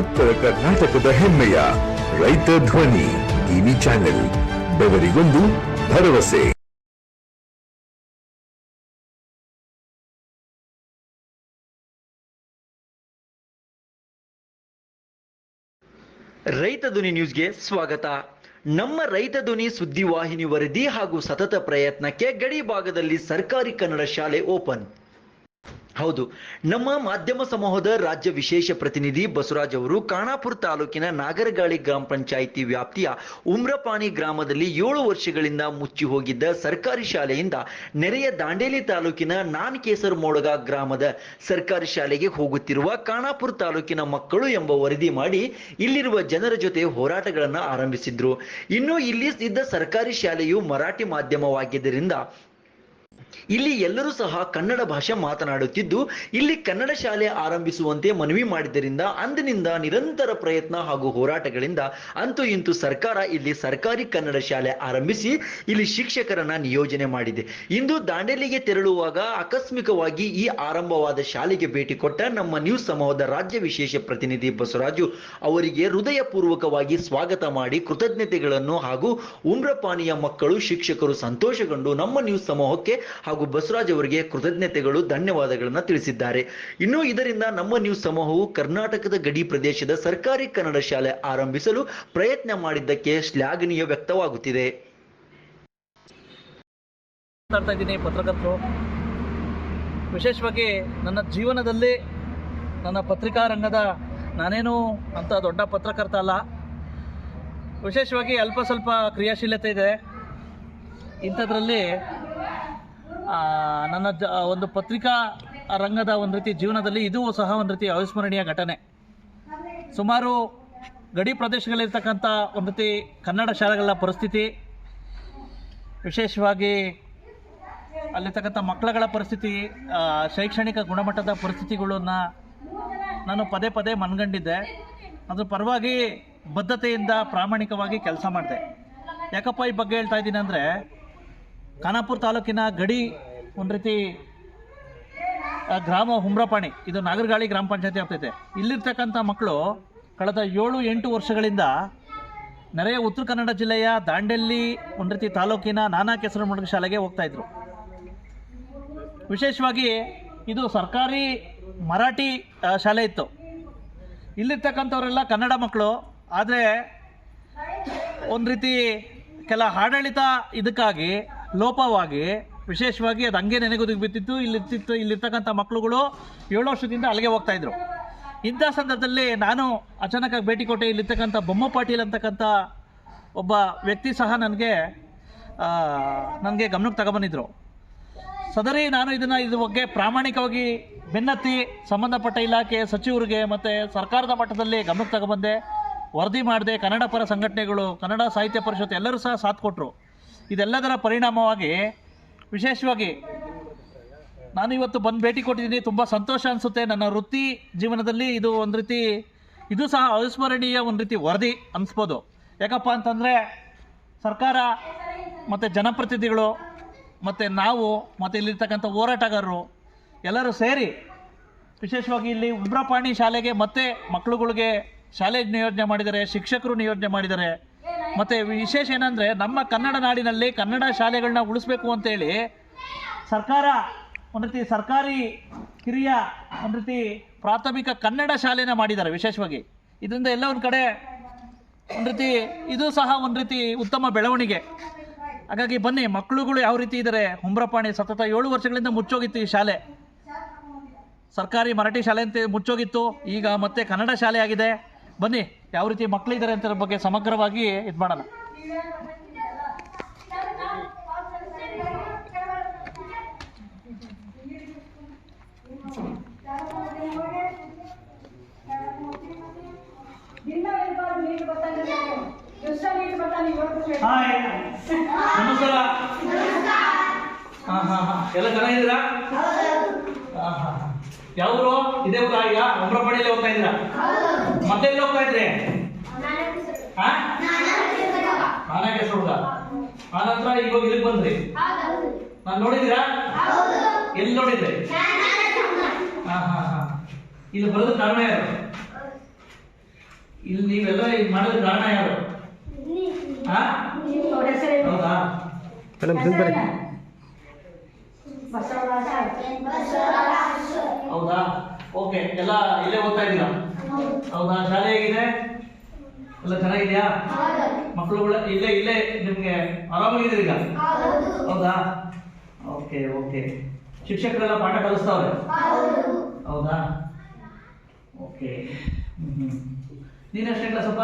ಉತ್ತರ ಕರ್ನಾಟಕದ ಹೆಮ್ಮೆಯ ರೈತ ಧ್ವನಿ ಟಿವಿ ಚಾನೆಲ್, ಬೆವರಿಗೊಂದು ಭರವಸೆ. ರೈತ ಧ್ವನಿ ನ್ಯೂಸ್ಗೆ ಸ್ವಾಗತ. ನಮ್ಮ ರೈತ ಧ್ವನಿ ಸುದ್ದಿವಾಹಿನಿ ವರದಿ ಹಾಗೂ ಸತತ ಪ್ರಯತ್ನಕ್ಕೆ ಗಡಿ ಭಾಗದಲ್ಲಿ ಸರ್ಕಾರಿ ಕನ್ನಡ ಶಾಲೆ ಓಪನ್. ಹೌದು. ನಮ್ಮ ಮಾಧ್ಯಮ ಸಮೂಹದ ರಾಜ್ಯ ವಿಶೇಷ ಪ್ರತಿನಿಧಿ ಬಸವರಾಜ್ ಅವರು ಕಾಣಾಪುರ ತಾಲೂಕಿನ ನಾಗರಗಾಳಿ ಗ್ರಾಮ ಪಂಚಾಯಿತಿ ವ್ಯಾಪ್ತಿಯ ಉಮ್ರಪಾಣಿ ಗ್ರಾಮದಲ್ಲಿ ಏಳು ವರ್ಷಗಳಿಂದ ಮುಚ್ಚಿ ಹೋಗಿದ್ದ ಸರ್ಕಾರಿ ಶಾಲೆಯಿಂದ ನೆರೆಯ ದಾಂಡೇಲಿ ತಾಲೂಕಿನ ನಾನ್ಕೇಸರ್ ಮೋಡಗ ಗ್ರಾಮದ ಸರ್ಕಾರಿ ಶಾಲೆಗೆ ಹೋಗುತ್ತಿರುವ ಕಾಣಾಪುರ ತಾಲೂಕಿನ ಮಕ್ಕಳು ಎಂಬ ವರದಿ ಮಾಡಿ ಇಲ್ಲಿರುವ ಜನರ ಜೊತೆ ಹೋರಾಟಗಳನ್ನು ಆರಂಭಿಸಿದ್ರು. ಇನ್ನು ಇಲ್ಲಿ ಇದ್ದ ಸರ್ಕಾರಿ ಶಾಲೆಯು ಮರಾಠಿ ಮಾಧ್ಯಮವಾಗಿದ್ದರಿಂದ ಇಲ್ಲಿ ಎಲ್ಲರೂ ಸಹ ಕನ್ನಡ ಭಾಷೆ ಮಾತನಾಡುತ್ತಿದ್ದು, ಇಲ್ಲಿ ಕನ್ನಡ ಶಾಲೆ ಆರಂಭಿಸುವಂತೆ ಮನವಿ ಮಾಡಿದ್ದರಿಂದ ಅಂದಿನಿಂದ ನಿರಂತರ ಪ್ರಯತ್ನ ಹಾಗೂ ಹೋರಾಟಗಳಿಂದ ಅಂತೂ ಇಂತೂ ಸರ್ಕಾರ ಇಲ್ಲಿ ಸರ್ಕಾರಿ ಕನ್ನಡ ಶಾಲೆ ಆರಂಭಿಸಿ ಇಲ್ಲಿ ಶಿಕ್ಷಕರನ್ನ ನಿಯೋಜನೆ ಮಾಡಿದೆ. ಇಂದು ದಾಂಡೇಲಿಗೆ ತೆರಳುವಾಗ ಆಕಸ್ಮಿಕವಾಗಿ ಈ ಆರಂಭವಾದ ಶಾಲೆಗೆ ಭೇಟಿ ಕೊಟ್ಟ ನಮ್ಮ ನ್ಯೂಸ್ ಸಮೂಹದ ರಾಜ್ಯ ವಿಶೇಷ ಪ್ರತಿನಿಧಿ ಬಸವರಾಜು ಅವರಿಗೆ ಹೃದಯಪೂರ್ವಕವಾಗಿ ಸ್ವಾಗತ ಮಾಡಿ ಕೃತಜ್ಞತೆಗಳನ್ನು ಹಾಗೂ ಉಮ್ರಪಾನಿಯ ಮಕ್ಕಳು, ಶಿಕ್ಷಕರು ಸಂತೋಷಗೊಂಡು ನಮ್ಮ ನ್ಯೂಸ್ ಸಮೂಹಕ್ಕೆ ಬಸವರಾಜ್ ಅವರಿಗೆ ಕೃತಜ್ಞತೆಗಳು, ಧನ್ಯವಾದಗಳನ್ನು ತಿಳಿಸಿದ್ದಾರೆ. ಇನ್ನು ಇದರಿಂದ ನಮ್ಮ ನ್ಯೂಸ್ ಸಮೂಹವು ಕರ್ನಾಟಕದ ಗಡಿ ಪ್ರದೇಶದ ಸರ್ಕಾರಿ ಕನ್ನಡ ಶಾಲೆ ಆರಂಭಿಸಲು ಪ್ರಯತ್ನ ಮಾಡಿದ್ದಕ್ಕೆ ಶ್ಲಾಘನೀಯ ವ್ಯಕ್ತವಾಗುತ್ತಿದೆ. ಪತ್ರಕರ್ತರು. ವಿಶೇಷವಾಗಿ ನನ್ನ ಜೀವನದಲ್ಲಿ ನನ್ನ ಪತ್ರಿಕಾ ರಂಗದ ನಾನೇನು ಅಂತ ದೊಡ್ಡ ಪತ್ರಕರ್ತ ಅಲ್ಲ. ವಿಶೇಷವಾಗಿ ಅಲ್ಪ ಸ್ವಲ್ಪ ಕ್ರಿಯಾಶೀಲತೆ ಇದೆ. ಇಂಥದ್ರಲ್ಲಿ ನನ್ನ ಒಂದು ಪತ್ರಿಕಾ ರಂಗದ ಒಂದು ರೀತಿ ಜೀವನದಲ್ಲಿ ಇದೂ ಸಹ ಒಂದು ರೀತಿ ಅವಿಸ್ಮರಣೀಯ ಘಟನೆ. ಸುಮಾರು ಗಡಿ ಪ್ರದೇಶಗಳಲ್ಲಿರ್ತಕ್ಕಂಥ ಒಂದು ರೀತಿ ಕನ್ನಡ ಶಾಲೆಗಳ ಪರಿಸ್ಥಿತಿ, ವಿಶೇಷವಾಗಿ ಅಲ್ಲಿರ್ತಕ್ಕಂಥ ಮಕ್ಕಳುಗಳ ಪರಿಸ್ಥಿತಿ ಶೈಕ್ಷಣಿಕ ಗುಣಮಟ್ಟದ ಪರಿಸ್ಥಿತಿಗಳನ್ನು ನಾನು ಪದೇ ಪದೇ ಮನ್ಗಂಡಿದ್ದೆ. ಅದ್ರ ಪರವಾಗಿ ಬದ್ಧತೆಯಿಂದ ಪ್ರಾಮಾಣಿಕವಾಗಿ ಕೆಲಸ ಮಾಡಿದೆ. ಯಾಕಪ್ಪ ಈ ಬಗ್ಗೆ ಹೇಳ್ತಾ ಇದ್ದೀನಿ ಅಂದರೆ ಖಾನಾಪುರ ತಾಲೂಕಿನ ಗಡಿ ಒಂದು ರೀತಿ ಗ್ರಾಮ ಹುಮ್ರಪಾಣಿ, ಇದು ನಾಗರಗಾಳಿ ಗ್ರಾಮ ಪಂಚಾಯತಿ ಆಗ್ತೈತೆ. ಇಲ್ಲಿರ್ತಕ್ಕಂಥ ಮಕ್ಕಳು ಕಳೆದ ಏಳು ಎಂಟು ವರ್ಷಗಳಿಂದ ನೆರೆಯ ಉತ್ತರ ಕನ್ನಡ ಜಿಲ್ಲೆಯ ದಾಂಡೆಲ್ಲಿ ಒಂದು ರೀತಿ ತಾಲೂಕಿನ ನಾನಾ ಕೆಸರು ಮಡಗ ಶಾಲೆಗೆ ಹೋಗ್ತಾ ಇದ್ರು. ವಿಶೇಷವಾಗಿ ಇದು ಸರ್ಕಾರಿ ಮರಾಠಿ ಶಾಲೆ ಇತ್ತು. ಇಲ್ಲಿರ್ತಕ್ಕಂಥವರೆಲ್ಲ ಕನ್ನಡ ಮಕ್ಕಳು, ಆದರೆ ಒಂದು ರೀತಿ ಕೆಲ ಆಡಳಿತ ಇದಕ್ಕಾಗಿ ಲೋಪವಾಗಿ, ವಿಶೇಷವಾಗಿ ಅದು ಹಂಗೆ ನೆನೆಗುದಿಗೆ ಬಿತ್ತಿತ್ತು ಇಲ್ಲಿರ್ತಿತ್ತು ಇಲ್ಲಿರ್ತಕ್ಕಂಥ ಮಕ್ಕಳುಗಳು ಏಳು ವರ್ಷದಿಂದ ಅಲ್ಲಿಗೆ ಹೋಗ್ತಾ ಇದ್ರು. ಇಂಥ ಸಂದರ್ಭದಲ್ಲಿ ನಾನು ಅಚಾನಕ್ಕಾಗಿ ಭೇಟಿ ಕೊಟ್ಟೆ ಇಲ್ಲಿರ್ತಕ್ಕಂಥ ಬೊಮ್ಮ ಪಾಟೀಲ್ ಅಂತಕ್ಕಂಥ ಒಬ್ಬ ವ್ಯಕ್ತಿ ಸಹ ನನಗೆ ನನಗೆ ಗಮನಕ್ಕೆ ತಗೊಬಂದಿದ್ರು. ಸದರಿ ನಾನು ಇದನ್ನು ಇದ್ರ ಬಗ್ಗೆ ಪ್ರಾಮಾಣಿಕವಾಗಿ ಬೆನ್ನತ್ತಿ ಸಂಬಂಧಪಟ್ಟ ಇಲಾಖೆ ಸಚಿವರಿಗೆ ಮತ್ತು ಸರ್ಕಾರದ ಮಟ್ಟದಲ್ಲಿ ಗಮನಕ್ಕೆ ತಗೊಬಂದೆ, ವರದಿ ಮಾಡಿದೆ, ಕನ್ನಡ ಪರ ಸಂಘಟನೆಗಳು, ಕನ್ನಡ ಸಾಹಿತ್ಯ ಪರಿಷತ್ ಎಲ್ಲರೂ ಸಹ ಸಾಥ್ ಕೊಟ್ಟರು ಇದೆಲ್ಲದರ ಪರಿಣಾಮವಾಗಿ ವಿಶೇಷವಾಗಿ ನಾನು ಇವತ್ತು ಬಂದು ಭೇಟಿ ಕೊಟ್ಟಿದ್ದೀನಿ. ತುಂಬ ಸಂತೋಷ ಅನಿಸುತ್ತೆ. ನನ್ನ ವೃತ್ತಿ ಜೀವನದಲ್ಲಿ ಇದು ಒಂದು ರೀತಿ, ಇದು ಸಹ ಅವಿಸ್ಮರಣೀಯ ಒಂದು ರೀತಿ ವರದಿ ಅನಿಸ್ಬೋದು. ಯಾಕಪ್ಪ ಅಂತಂದರೆ ಸರ್ಕಾರ ಮತ್ತು ಜನಪ್ರತಿನಿಧಿಗಳು ಮತ್ತು ನಾವು ಮತ್ತು ಇಲ್ಲಿರ್ತಕ್ಕಂಥ ಹೋರಾಟಗಾರರು ಎಲ್ಲರೂ ಸೇರಿ ವಿಶೇಷವಾಗಿ ಇಲ್ಲಿ ಉಬ್ರಪಾಣಿ ಶಾಲೆಗೆ ಮತ್ತೆ ಮಕ್ಕಳುಗಳಿಗೆ ಶಾಲೆ ನಿಯೋಜನೆ ಮಾಡಿದ್ದಾರೆ ಶಿಕ್ಷಕರು ನಿಯೋಜನೆ ಮಾಡಿದ್ದಾರೆ ಮತ್ತು ವಿಶೇಷ ಏನಂದರೆ ನಮ್ಮ ಕನ್ನಡ ನಾಡಿನಲ್ಲಿ ಕನ್ನಡ ಶಾಲೆಗಳನ್ನ ಉಳಿಸ್ಬೇಕು ಅಂತೇಳಿ ಸರ್ಕಾರ, ಒಂದು ರೀತಿ ಸರ್ಕಾರಿ ಕಿರಿಯ, ಒಂದು ರೀತಿ ಪ್ರಾಥಮಿಕ ಕನ್ನಡ ಶಾಲೆನ ಮಾಡಿದ್ದಾರೆ ವಿಶೇಷವಾಗಿ. ಇದರಿಂದ ಎಲ್ಲ ಒಂದು ಕಡೆ ಒಂದು ರೀತಿ ಇದು ಸಹ ಒಂದು ರೀತಿ ಉತ್ತಮ ಬೆಳವಣಿಗೆ. ಹಾಗಾಗಿ ಬನ್ನಿ, ಮಕ್ಕಳುಗಳು ಯಾವ ರೀತಿ ಇದ್ದಾರೆ ಹುಮ್ರಪಾಣಿ ಸತತ ಏಳು ವರ್ಷಗಳಿಂದ ಮುಚ್ಚೋಗಿತ್ತು ಈ ಶಾಲೆ. ಸರ್ಕಾರಿ ಮರಾಠಿ ಶಾಲೆ ಅಂತ ಮುಚ್ಚೋಗಿತ್ತು. ಈಗ ಮತ್ತೆ ಕನ್ನಡ ಶಾಲೆ ಆಗಿದೆ. ಬನ್ನಿ ಯಾವ ರೀತಿ ಮಕ್ಕಳಿದ್ದಾರೆ ಅಂತ ಬಗ್ಗೆ ಸಮಗ್ರವಾಗಿ ಇದು ಮಾಡೋಣ. ಹಾಯ್ ನಮಸ್ಕಾರ. ಹಾಂ ಹಾಂ ಹಾಂ. ಎಲ್ಲ ಚೆನ್ನಾಗಿದ್ದೀರಾ? ಹಾಂ ಹಾಂ. ಯಾವರು? ಇದೇ ಈಗ? ಒಬ್ಬರ ಅಮ್ರಪಾಡಿಯಲ್ಲಿ ಹೋಗ್ತಾ ಇದ್ರ ಮತ್ತೆ ಎಲ್ಲಿ ಹೋಗ್ತಾ ಇದ್ರಿ? ಹಾಂ? ನಾನಾಗೆ ಹುಡುಗ ಆನಂತರ ಇವಾಗ ಇಲ್ಲಿಗೆ ಬಂದ್ರಿ? ನಾನು ನೋಡಿದ್ರಾ ಎಲ್ಲಿ ನೋಡಿದ್ರಿ? ಹಾಂ ಹಾಂ ಹಾಂ. ಇಲ್ಲಿ ಬರೋದು ಕಾರಣ ಯಾರು? ಇಲ್ಲಿ ನೀವೆಲ್ಲ ಇದು ಮಾಡೋದು ಕಾರಣ ಯಾರು? ಹಾ? ಹೌದಾ? ಹೌದಾ ಓಕೆ ಎಲ್ಲ ಇಲ್ಲೇ ಓದ್ತಾ ಇದ್ದೀರಾ? ಹೌದಾ? ಶಾಲೆ ಹೇಗಿದೆ? ಎಲ್ಲ ಚೆನ್ನಾಗಿದ್ಯಾ? ಮಕ್ಕಳುಗಳ ಇಲ್ಲೇ ಇಲ್ಲೇ ನಿಮ್ಗೆ ಆರಾಮಾಗಿದ್ದೀರಿ ಈಗ? ಹೌದಾ? ಓಕೆ ಓಕೆ ಶಿಕ್ಷಕರೆಲ್ಲ ಪಾಠ ಕಲಿಸ್ತಾವ್ರೆ? ಹೌದಾ? ಓಕೆ ಹ್ಮ್ ನೀನು ಎಷ್ಟೇ ಕ್ಲಾಸಪ್ಪ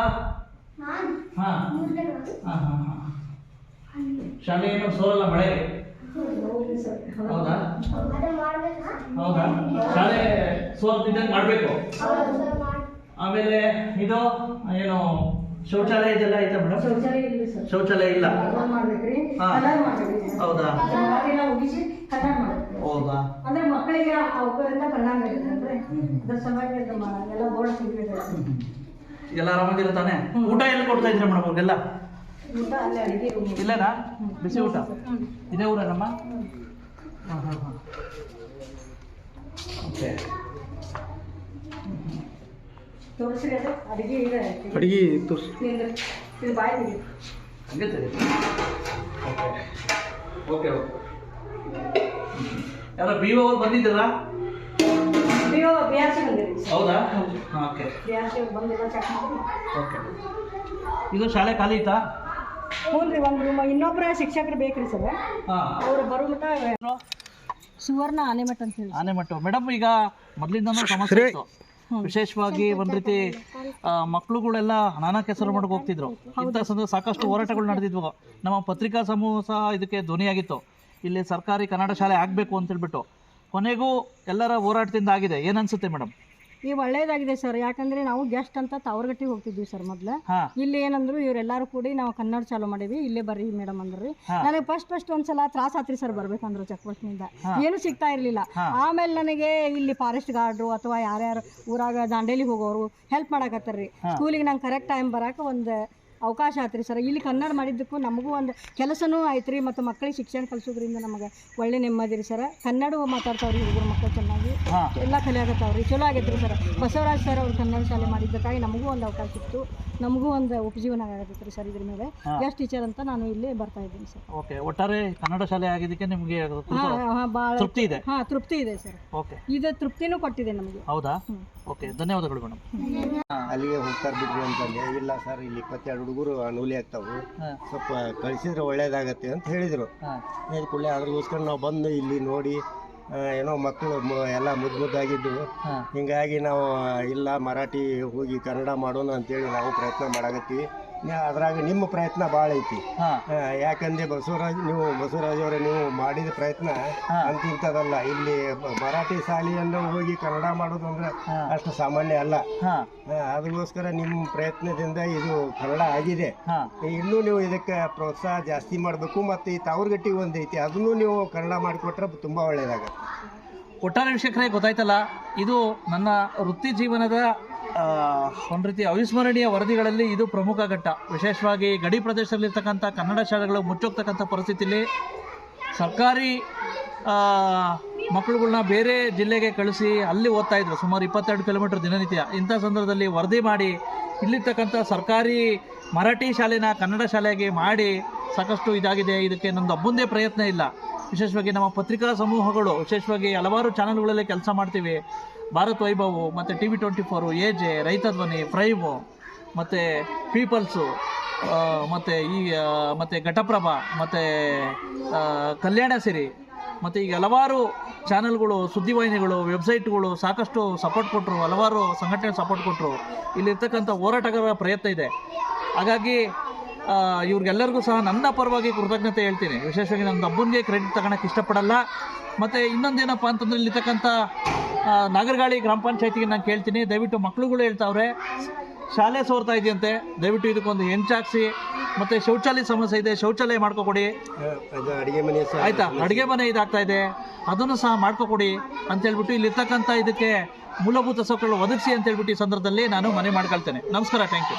ಹಾಂ. ಹಾಂ ಹಾಂ ಹಾಂ. ಶಾಲೆ ಏನು ಸೋರಲ್ಲ ಮಳೆ ಹೌದಾ? ಹೌದಾ? ಶಾಲೆ ಮಾಡಬೇಕು. ಆಮೇಲೆ ಇದು ಏನು ಶೌಚಾಲಯ ಇದೆಲ್ಲ ಐತಾ ಮೇಡಮ್ ಶೌಚಾಲಯ ಇಲ್ಲ ಸರ್. ಶೌಚಾಲಯ ಇಲ್ಲ. ಕಲರ್ ಮಾಡ್ಬೇಕ್ರಿ? ಹಾ. ಕಲರ್ ಮಾಡ್ಬೇಕ್ರಿ. ಸರ್. ಹೌದಾ ಅದೆಲ್ಲ ಉಗಿಸಿ ಕಲರ್ ಮಾಡ್ಬೇಕು ಹೌದಾ? ಅಂದ್ರೆ ಮಕ್ಕಳಿಗೆ ಅಂದ್ರೆ ಅದ್ರ ಸಲುವಾಗಿ ಮಾ- ಎಲ್ಲ ಬೋರ್ಡ್ ಸಿಗ್ಬೇಕು ಎಲ್ಲ ಊಟ ಎಲ್ಲಿ ಕೊಡ್ತಾ ಇದ್ರೆ ಮೇಡಮ್ ಅವ್ರಿಗೆಲ್ಲ? ಇಲ್ಲೇನಾ? ಬಿಸಿ ಊಟ? ಇದೇ ಊರೇನಮ್ಮ? ಹಾಂ ಹಾಂ ಹಾಂ ಓಕೆ. ಅಡಿಗೆ ಇದೆ. ಅಡಿಗೆ ತೋರ್ಸಿ. ಹಂಗೆ ಸರಿ ಓಕೆ. ಓಕೆ ಯಾರೋ ಬಿ ಅವ್ರು ಬಂದಿದ್ದಲ್ಲ. ಹೌದಾ? ಓಕೆ. ಓಕೆ. ಇದು ಶಾಲೆ ಖಾಲಿ ಐತಾ ಹ್ಞೂ ರೀ ಒಂದು ರೂಮ್ ಇನ್ನೊಬ್ಬರ ಶಿಕ್ಷಕರು ಬೇಕ್ರಿ ಸರ್. ಹಾಂ. ಅವ್ರು ಬರೋ ಸುವರ್ಣ ಆನೆಮಠ ಅಂತ ಹೇಳಿ. ಆನೆ ಮಟ್ಟು ಮೇಡಮ್ ಈಗ ಮೊದಲಿಂದನೂ ಸಮಸ್ಯೆ ಇತ್ತು. ವಿಶೇಷವಾಗಿ ಒಂದ್ ರೀತಿ ಮಕ್ಕಳುಗಳೆಲ್ಲ ಮಕ್ಳುಗಳೆಲ್ಲ ನಾನಾ ಕೆಸರು ಮಾಡಕ್ ಹೋಗ್ತಿದ್ರು. ಇಂಥ ಸಂದರ್ಭ ಸಾಕಷ್ಟು ಹೋರಾಟಗಳು ನಡೆದಿದ್ವು. ನಮ್ಮ ಪತ್ರಿಕಾ ಸಮೂಹ ಸಹ ಇದಕ್ಕೆ ಧ್ವನಿಯಾಗಿತ್ತು. ಇಲ್ಲಿ ಸರ್ಕಾರಿ ಕನ್ನಡ ಶಾಲೆ ಆಗ್ಬೇಕು ಅಂತ ಹೇಳ್ಬಿಟ್ಟು. ಕೊನೆಗೂ ಎಲ್ಲರ ಹೋರಾಟದಿಂದ ಆಗಿದೆ. ಏನನ್ಸುತ್ತೆ ಮೇಡಮ್? ಈ ಒಳ್ಳೇದಾಗಿದೆ ಸರ್ ಯಾಕಂದ್ರೆ ನಾವು ಗೆಸ್ಟ್ ಅಂತ ತಾವರ್ಗಟ್ಟಿಗೆ ಹೋಗ್ತಿದ್ವಿ ಸರ್ ಮೊದ್ಲು. ಹಾ. ಇಲ್ಲಿ ಏನಂದ್ರು ಇವ್ರೆಲ್ಲಾರು ಕೂಡಿ ನಾವು ಕನ್ನಡ ಚಾಲೂ ಮಾಡೀವಿ ಇಲ್ಲೇ ಬರ್ರಿ ಮೇಡಮ್ ಅಂದ್ರಿ. ನನಗೆ ಫಸ್ಟ್ ಫಸ್ಟ್ ಒಂದ್ಸಲ ತ್ರಾಸ ಆತ್ರಿ ಸರ್ ಬರ್ಬೇಕಂದ್ರು ಚೆಕ್ ಪೋಸ್ಟ್ನಿಂದ ಏನು ಸಿಗ್ತಾ ಇರ್ಲಿಲ್ಲ. ಆಮೇಲೆ ನನಗೆ ಇಲ್ಲಿ ಫಾರೆಸ್ಟ್ ಗಾರ್ಡ್ರು ಅಥವಾ ಯಾರ್ಯಾರು ಊರಾಗ ದಾಂಡೇಲಿ ಹೋಗೋರು ಹೆಲ್ಪ್ ಮಾಡಾಕತ್ತಾರ್ರಿ. ಸ್ಕೂಲಿಗೆ ನಂಗೆ ಕರೆಕ್ಟ್ ಟೈಮ್ ಬರಾಕ ಒಂದು ಅವಕಾಶ ಆತ್ರಿ ಸರ್. ಇಲ್ಲಿ ಕನ್ನಡ ಮಾಡಿದ್ದಕ್ಕೂ ನಮಗೂ ಒಂದು ಕೆಲಸನೂ ಐತ್ರಿ ಮತ್ತು ಮಕ್ಕಳಿಗೆ ಶಿಕ್ಷಣ ಕಲಿಸೋದ್ರಿಂದ ನಮಗೆ ಒಳ್ಳೆ ನೆಮ್ಮದಿ ರೀ ಸರ್. ಕನ್ನಡ ಮಾತಾಡ್ತಾವ್ರಿ ಹುಡುಗರು ಮಕ್ಕಳು ಚೆನ್ನಾಗಿ. ಎಲ್ಲ ಕಲಿಯಾಗತ್ತಾವ್ರಿ ಚಲೋ ಆಗೈತೆ ರೀ ಸರ್. ಬಸವರಾಜ್ ಸರ್ ಅವ್ರು ಕನ್ನಡ ಶಾಲೆ ಮಾಡಿದ್ದಕ್ಕಾಗಿ ನಮಗೂ ಒಂದು ಅವಕಾಶ ಸಿಕ್ತು ನಮಗೂ ಒಂದು ಉಪಜೀವನ ಆಗತ್ತೈತ್ರಿ ಸರ್ ಇದ್ರ ಮೇಲೆ. ಎಸ್ ಟೀಚರ್ ಅಂತ ನಾನು ಇಲ್ಲಿ ಬರ್ತಾ ಇದ್ದೀನಿ ಸರ್. ಓಕೆ ಒಟ್ಟಾರೆ ಕನ್ನಡ ಶಾಲೆ ಆಗಿದ್ದಕ್ಕೆ ನಿಮಗೆ ಹಾಂ ಹಾಂ ಭಾಳ ತೃಪ್ತಿ ಇದೆ. ಹಾಂ ತೃಪ್ತಿ ಇದೆ ಸರ್. ಓಕೆ. ಇದು ತೃಪ್ತಿನೂ ಕೊಟ್ಟಿದೆ ನಮಗೆ. ಹೌದಾ. ಓಕೆ ಧನ್ಯವಾದಗಳು ಮೇಡಮ್. ಅಲ್ಲಿಗೆ ಹೋಗ್ತಾರೆ ಬಿಡ್ರಿ ಅಂತಂದೆ ಇಲ್ಲ ಸರ್ ಇಲ್ಲಿ ಇಪ್ಪತ್ತೆರಡು ಹುಡುಗರು ಅನುಲಿ ಆಗ್ತಾವು ಸ್ವಲ್ಪ ಕಳಿಸಿದ್ರೆ ಒಳ್ಳೇದಾಗತ್ತೆ ಅಂತ ಹೇಳಿದರು. ಹೇಳಿದ ಕೂಡಲೇ ಅದ್ರಗೋಸ್ಕರ ನಾವು ಬಂದು ಇಲ್ಲಿ ನೋಡಿ ಆ, ಏನೋ ಮಕ್ಕಳು ಎಲ್ಲ ಮುದ್ದು ಮುದ್ದಾಗಿದ್ದು. ಹಿಂಗಾಗಿ ನಾವು ಇಲ್ಲ ಮರಾಠಿ ಹೋಗಿ ಕನ್ನಡ ಮಾಡೋಣ ಅಂತೇಳಿ ನಾವು ಪ್ರಯತ್ನ ಮಾಡಾಕತ್ತೀವಿ. ಅದ್ರಾಗ ನಿಮ್ಮ ಪ್ರಯತ್ನ ಭಾಳ ಐತಿ. ಯಾಕಂದ್ರೆ ಬಸವರಾಜ್ ನೀವು ಬಸವರಾಜ್ ಅವರೇ ನೀವು ಮಾಡಿದ ಪ್ರಯತ್ನ ಅಂತ ಅಂತಿಂತದಲ್ಲ ಇಲ್ಲಿ ಮರಾಠಿ ಶಾಲೆಯನ್ನು ಹೋಗಿ ಕನ್ನಡ ಮಾಡೋದು ಅಂದ್ರೆ ಅಷ್ಟು ಸಾಮಾನ್ಯ ಅಲ್ಲ. ಅದಕ್ಕೋಸ್ಕರ ನಿಮ್ಮ ಪ್ರಯತ್ನದಿಂದ ಇದು ಕನ್ನಡ ಆಗಿದೆ. ಇನ್ನೂ ನೀವು ಇದಕ್ಕೆ ಪ್ರೋತ್ಸಾಹ ಜಾಸ್ತಿ ಮಾಡಬೇಕು ಮತ್ತು ಈ ತಾವ್ರಗಟ್ಟಿ ಒಂದು ಐತಿ. ಅದನ್ನು ನೀವು ಕನ್ನಡ ಮಾಡಿಕೊಟ್ರೆ ತುಂಬ ಒಳ್ಳೆಯದಾಗತ್ತೆ ಒಟ್ಟಾರೆ ವೀಕ್ಷಕರೇ ಗೊತ್ತಾಯ್ತಲ್ಲ ಇದು ನನ್ನ ವೃತ್ತಿ ಜೀವನದ ಒಂದು ರೀತಿ ಅವಿಸ್ಮರಣೀಯ ವರದಿಗಳಲ್ಲಿ ಇದು ಪ್ರಮುಖ ಘಟ್ಟ. ವಿಶೇಷವಾಗಿ ಗಡಿ ಪ್ರದೇಶದಲ್ಲಿರ್ತಕ್ಕಂಥ ಕನ್ನಡ ಶಾಲೆಗಳು ಮುಚ್ಚೋಗ್ತಕ್ಕಂಥ ಪರಿಸ್ಥಿತಿಯಲ್ಲಿ ಸರ್ಕಾರಿ ಮಕ್ಕಳುಗಳನ್ನ ಮಕ್ಕಳುಗಳ್ನ ಬೇರೆ ಜಿಲ್ಲೆಗೆ ಕಳಿಸಿ ಅಲ್ಲಿ ಓದ್ತಾ ಇದ್ರು. ಸುಮಾರು ಇಪ್ಪತ್ತೆರಡು ಕಿಲೋಮೀಟರ್ ದಿನನಿತ್ಯ. ಇಂಥ ಸಂದರ್ಭದಲ್ಲಿ ವರದಿ ಮಾಡಿ ಇಲ್ಲಿರ್ತಕ್ಕಂಥ ಸರ್ಕಾರಿ ಮರಾಠಿ ಶಾಲೆನ ಕನ್ನಡ ಶಾಲೆಗೆ ಮಾಡಿ ಸಾಕಷ್ಟು ಇದಾಗಿದೆ. ಇದಕ್ಕೆ ನಮ್ಮದು ಒಬ್ಬಂದೇ ಪ್ರಯತ್ನ ಇಲ್ಲ. ವಿಶೇಷವಾಗಿ ನಮ್ಮ ಪತ್ರಿಕಾ ಸಮೂಹಗಳು, ವಿಶೇಷವಾಗಿ ಹಲವಾರು ಚಾನಲ್ಗಳಲ್ಲಿ ಕೆಲಸ ಮಾಡ್ತೀವಿ. ಭಾರತ್ ವೈಭವ್, ಮತ್ತು T V twenty four A J ರೈತ ಧ್ವನಿ ಫ್ರೈಮು ಮತ್ತು ಪೀಪಲ್ಸು ಮತ್ತು ಈ ಮತ್ತು ಘಟಪ್ರಭಾ, ಮತ್ತು ಕಲ್ಯಾಣ ಸಿರಿ, ಮತ್ತು ಈಗ ಹಲವಾರು ಚಾನಲ್ಗಳು ಸುದ್ದಿವಾಹಿನಿಗಳು ವೆಬ್ಸೈಟ್ಗಳು ಸಾಕಷ್ಟು ಸಪೋರ್ಟ್ ಕೊಟ್ಟರು ಹಲವಾರು ಸಂಘಟನೆ ಸಪೋರ್ಟ್ ಕೊಟ್ಟರು ಇಲ್ಲಿರ್ತಕ್ಕಂಥ ಹೋರಾಟಗಾರರ ಪ್ರಯತ್ನ ಇದೆ. ಹಾಗಾಗಿ ಇವ್ರಿಗೆಲ್ಲರಿಗೂ ಸಹ ನನ್ನ ಪರವಾಗಿ ಕೃತಜ್ಞತೆ ಹೇಳ್ತೀನಿ. ವಿಶೇಷವಾಗಿ ನನ್ನ ಅಬ್ಬನಿಗೆ ಕ್ರೆಡಿಟ್ ತಗೊಳಕ್ಕೆ ಇಷ್ಟಪಡಲ್ಲ. ಮತ್ತು ಇನ್ನೊಂದೇನಪ್ಪ ಅಂತಂದ್ರೆ ಇಲ್ಲಿರ್ತಕ್ಕಂಥ ನಾಗರಗಾಳಿ ಗ್ರಾಮ ಪಂಚಾಯತಿಗೆ ನಾನು ಕೇಳ್ತೀನಿ. ದಯವಿಟ್ಟು ಮಕ್ಕಳುಗಳು ಹೇಳ್ತಾವ್ರೆ ಶಾಲೆ ಸೋರ್ತಾ ಇದೆಯಂತೆ. ದಯವಿಟ್ಟು ಇದಕ್ಕೊಂದು ಹೆಂಚಾಕ್ಸಿ ಮತ್ತು ಶೌಚಾಲಯ ಸಮಸ್ಯೆ ಇದೆ ಶೌಚಾಲಯ ಮಾಡ್ಕೊಕೊಡಿ. ಇದು ಅದು ಅಡಿಗೆ ಮನೆ ಸಹ ಆಯ್ತಾ? ಅಡುಗೆ ಮನೆ ಇದಾಗ್ತಾ ಇದೆ. ಅದನ್ನು ಸಹ ಮಾಡ್ಕೊಕೊಡಿ ಅಂತ ಹೇಳ್ಬಿಟ್ಟು ಇಲ್ಲಿರ್ತಕ್ಕಂಥ ಇದಕ್ಕೆ ಮೂಲಭೂತ ಸೌಕರ್ಯ ಒದಗಿಸಿ ಅಂತ ಹೇಳ್ಬಿಟ್ಟು ಈ ಸಂದರ್ಭದಲ್ಲಿ ನಾನು ಮನೆ ಮಾಡ್ಕೊಳ್ತೇನೆ. ನಮಸ್ಕಾರ ಥ್ಯಾಂಕ್ ಯು